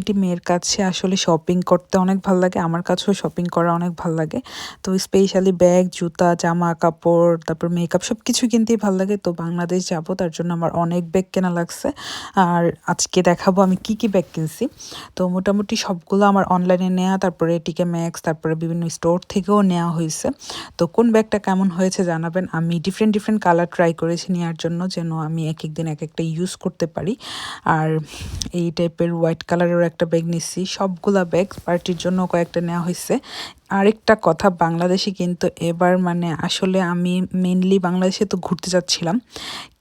প্রতিটি মেয়ের কাছে আসলে শপিং করতে অনেক ভালো লাগে, আমার কাছেও শপিং করা অনেক ভালো লাগে। তো স্পেশালি ব্যাগ জুতা, জামা, কাপড়, তারপর মেকআপ সব কিছু কিনতেই ভালো লাগে। তো বাংলাদেশ যাব, তার জন্য আমার অনেক ব্যাগ কেনা লাগছে। আর আজকে দেখাবো আমি কি কি ব্যাগ কিনছি। তো মোটামুটি সবগুলো আমার অনলাইনে নেওয়া তারপরে টিকে ম্যাক্স তারপরে বিভিন্ন স্টোর থেকেও নেওয়া হয়েছে। তো কোন ব্যাগটা কেমন হয়েছে জানাবেন। আমি ডিফারেন্ট ডিফারেন্ট কালার ট্রাই করেছি নেওয়ার জন্য, যেন আমি এক এক দিন এক একটা ইউজ করতে পারি। আর এই টাইপের হোয়াইট কালারেরও একটা ব্যাগ নিচ্ছি সবগুলা ব্যাগ পার্টির জন্য কয়েকটা নেওয়া হয়েছে আরেকটা কথা, বাংলাদেশে কিন্তু এবার মানে আসলে আমি মেনলি বাংলাদেশে তো ঘুরতে যাচ্ছিলাম,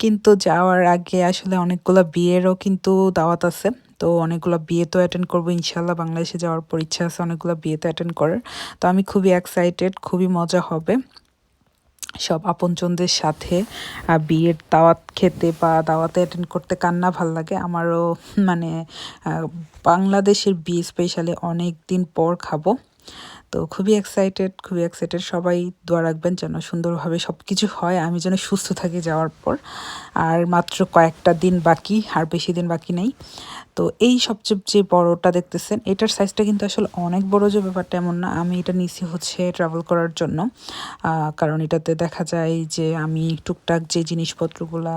কিন্তু যাওয়ার আগে আসলে অনেকগুলো বিয়েরও কিন্তু দাওয়াত আছে। তো অনেকগুলো বিয়ে তো অ্যাটেন্ড করব ইনশাল্লাহ বাংলাদেশে যাওয়ার পর ইচ্ছা আছে অনেকগুলো বিয়েতে অ্যাটেন্ড করার। তো আমি খুবই এক্সাইটেড খুবই মজা হবে। সব আপনজনদের সাথে বিয়ের দাওয়াত খেতে বা দাওয়াতে অ্যাটেন্ড করতে কান্না ভালো লাগে। আমারও মানে বাংলাদেশের বিয়ে স্পেশালি অনেক দিন পর খাব। তো খুবই এক্সাইটেড খুবই এক্সাইটেড সবাই দোয়া রাখবেন যেন সুন্দরভাবে সব কিছু হয়, আমি যেন সুস্থ থাকি যাওয়ার পর। আর মাত্র কয়েকটা দিন বাকি, আর বেশি দিন বাকি নেই। তো এই সবচেয়ে যে বড়টা দেখতেছেন, এটার সাইজটা কিন্তু আসলে অনেক বড় যে ব্যাপারটা এমন না, আমি এটা নিছি হচ্ছে ট্রাভেল করার জন্য। কারণ এটাতে দেখা যায় যে আমি টুকটাক যে জিনিসপত্রগুলা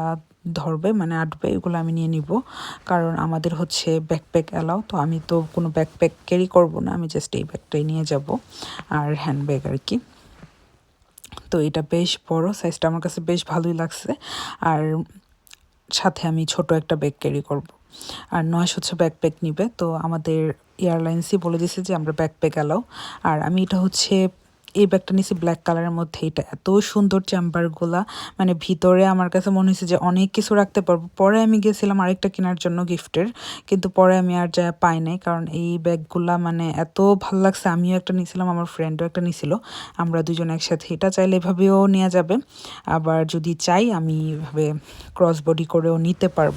ধরবে মানে আটবে, এগুলো আমি নিয়ে নিব। কারণ আমাদের হচ্ছে ব্যাকপ্যাক অ্যালাও তো আমি তো কোনো ব্যাকপ্যাক ক্যারি করব না, আমি জাস্ট এই ব্যাগটাই নিয়ে যাব। আর হ্যান্ডব্যাগ আর কি। তো এটা বেশ বড় সাইজটা আমার কাছে বেশ ভালোই লাগছে। আর সাথে আমি ছোট একটা ব্যাগ ক্যারি করব। আর নয় হচ্ছে ব্যাকপ্যাক নিবে, তো আমাদের এয়ারলাইন্সই বলে দিয়েছে যে আমরা ব্যাকপ্যাক অ্যালাও আর আমি এটা হচ্ছে এই ব্যাগটা নিয়েছি ব্ল্যাক কালারের মধ্যে। এটা এত সুন্দর চেম্বারগুলা মানে ভিতরে আমার কাছে মনে হয়েছে যে অনেক কিছু রাখতে পারব। পরে আমি গেছিলাম আরেকটা কেনার জন্য গিফটের কিন্তু পরে আমি আর যা পাই নাই, কারণ এই ব্যাগগুলা মানে এত ভালো লাগছে। আমিও একটা নিয়েছিলাম, আমার ফ্রেন্ডও একটা নিয়েছিল। আমরা দুজন একসাথে। এটা চাইলে এভাবেও নেওয়া যাবে। আবার যদি চাই, আমি এভাবে ক্রস বডি করেও নিতে পারব।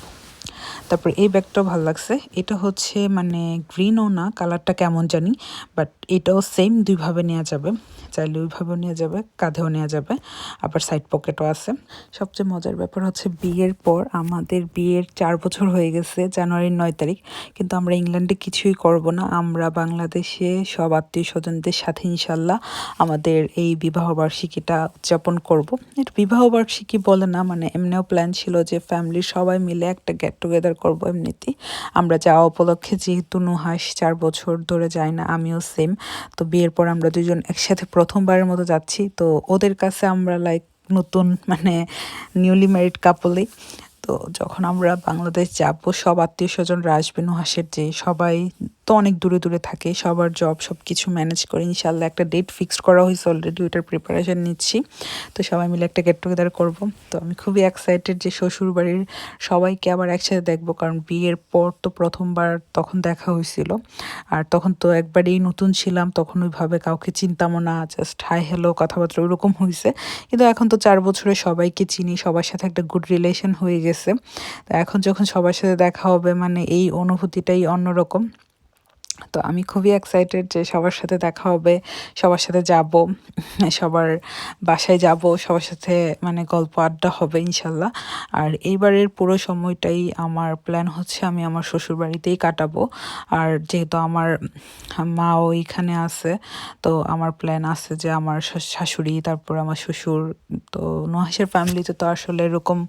তারপর এই ব্যাগটাও ভালো লাগছে। এটা হচ্ছে মানে গ্রিনও না কালারটা কেমন জানি বাট এটাও সেম দুইভাবে নেওয়া যাবে। চাইলে ওইভাবেও নেওয়া যাবে, কাঁধেও নেওয়া যাবে, আবার সাইড পকেটও আছে। সবচেয়ে মজার ব্যাপার হচ্ছে বিয়ের পর আমাদের বিয়ের চার বছর হয়ে গেছে, জানুয়ারির নয় তারিখ, কিন্তু আমরা ইংল্যান্ডে কিছুই করব না। আমরা বাংলাদেশে সব আত্মীয় স্বজনদের সাথে ইনশাল্লাহ আমাদের এই বিবাহ বার্ষিকীটা উদযাপন করব। এটা বিবাহ বার্ষিকী বলে না মানে এমনিও প্ল্যান ছিল যে ফ্যামিলির সবাই মিলে একটা গেট টুগেদার করব এমনিতেই। আমরা যাওয়া উপলক্ষে যেহেতু নুহাস চার বছর ধরে যায় না, আমিও সেম তো বিয়ের পর আমরা দুজন একসাথে প্রথমবারের মতো যাচ্ছি। তো ওদের কাছে আমরা লাইক নতুন মানে নিউলি ম্যারিড কাপলে তো যখন আমরা বাংলাদেশ যাব, সব আত্মীয় স্বজনরা আসবে নুহাসের যে সবাই তো অনেক দূরে দূরে থাকে, সবার জব সব কিছু ম্যানেজ করে। ইনশাল্লাহ একটা ডেট ফিক্সড করা হয়েছে অলরেডি ওইটার প্রিপারেশন নিচ্ছি। তো সবাই মিলে একটা গেট টুগেদার করব। তো আমি খুবই এক্সাইটেড যে শ্বশুর বাড়ির সবাইকে আবার একসাথে দেখব, কারণ বিয়ের পর তো প্রথমবার তখন দেখা হয়েছিল। আর তখন তো একবারেই নতুন ছিলাম, তখন ওইভাবে কাউকে চিনতামও না জাস্ট হাই হ্যালো কথাবার্তা ওইরকম হয়েছে। কিন্তু এখন তো চার বছরে সবাইকে চিনি, সবার সাথে একটা গুড রিলেশন হয়ে গেছে। তো এখন যখন সবার সাথে দেখা হবে মানে এই অনুভূতিটাই অন্যরকম। তো আমি খুবই এক্সাইটেড যে সবার সাথে দেখা হবে, সবার সাথে যাব, সবার বাসায় যাব, সবার সাথে মানে গল্প আড্ডা হবে ইনশাল্লাহ। আর এইবারের পুরো সময়টাই আমার প্ল্যান হচ্ছে আমি আমার শ্বশুর বাড়িতেই কাটাবো। আর যেহেতু আমার মাও ওইখানে আছে, তো আমার প্ল্যান আছে যে আমার শাশুড়ি, তারপর আমার শ্বশুর, তো নুহাসের ফ্যামিলিতে তো আসলে এরকম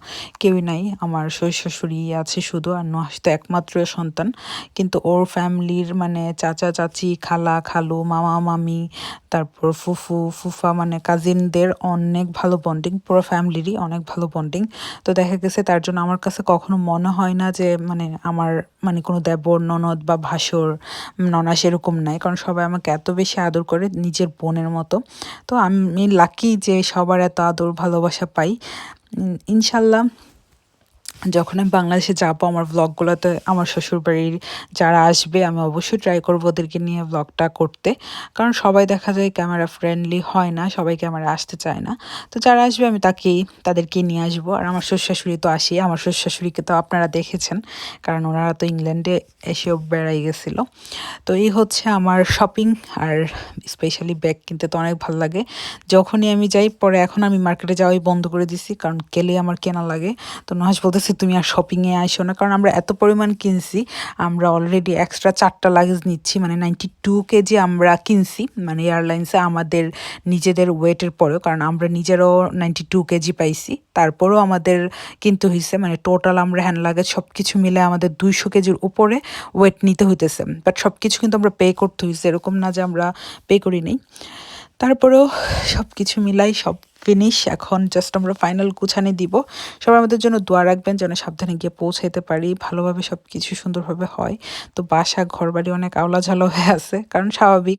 কেউই নাই। আমার শ্বশুর শাশুড়ি আছে শুধু আর নুহাস তো একমাত্র সন্তান। কিন্তু ওর ফ্যামিলির মানে মানে চাচা, চাচি, খালা, খালু, মামা, মামি, তারপর ফুফু, ফুফা মানে কাজিনদের অনেক ভালো বন্ডিং পুরো ফ্যামিলিরই অনেক ভালো বন্ডিং তো দেখা গেছে তার জন্য আমার কাছে কখনো মনে হয় না যে মানে আমার মানে কোনো দেবর, ননদ বা ভাসর, ননা সেরকম নাই, কারণ সবাই আমাকে এত বেশি আদর করে নিজের বোনের মতো। তো আমি লাকি যে সবার এত আদর, ভালোবাসা পাই। ইনশাল্লাহ যখন আমি বাংলাদেশে যাব আমার ব্লগগুলোতে আমার শ্বশুরবাড়ির যারা আসবে, আমি অবশ্যই ট্রাই করব ওদেরকে নিয়ে ব্লগটা করতে। কারণ সবাই দেখা যায় ক্যামেরা ফ্রেন্ডলি হয় না, সবাই ক্যামেরা আসতে চায় না। তো যারা আসবে আমি তাকেই, তাদেরকে নিয়ে আসব। আর আমার শ্বশুর শাশুড়ি তো আসি, আমার শ্বশুর শাশুড়িকে তো আপনারা দেখেছেন। কারণ ওনারা তো ইংল্যান্ডে এসেও বেড়াই গেছিল। তো এই হচ্ছে আমার শপিং আর স্পেশালি ব্যাগ কিনতে তো অনেক ভালো লাগে। যখনই আমি যাই, পরে এখন আমি মার্কেটে যাওয়াই বন্ধ করে দিছি, কারণ গেলে আমার কেনা লাগে। তো নহাস বলতেছে বলতেছে, তুমি আর শপিংয়ে আইসো না। কারণ আমরা এত পরিমাণ কিনছি, আমরা অলরেডি এক্সট্রা চারটা লাগেজ নিচ্ছি মানে নাইনটি টু কেজি আমরা কিনছি মানে এয়ারলাইন্সে আমাদের নিজেদের ওয়েটের পরেও, কারণ আমরা নিজেরও নাইনটি টু কেজি পাইছি। তারপরেও আমাদের কিনতে হয়েছে মানে টোটাল আমরা হ্যান্ড লাগেজ সব কিছু মিলে আমাদের দুইশো কেজির উপরে ওয়েট নিতে হইতেছে। বাট সব কিছু কিন্তু আমরা পে করতে হয়েছে এরকম না যে আমরা পে করি নেই। তারপরেও সব কিছু মিলাই সব ফিনিশ এখন জাস্ট আমরা ফাইনাল গুছানি দিব। সবাই আমাদের জন্য দোয়া রাখবেন যেন সাবধানে গিয়ে পৌঁছাইতে পারি, ভালোভাবে সব কিছু সুন্দরভাবে হয়। তো বাসা, ঘরবাড়ি অনেক আওলা ঝালো হয়ে আছে, কারণ স্বাভাবিক।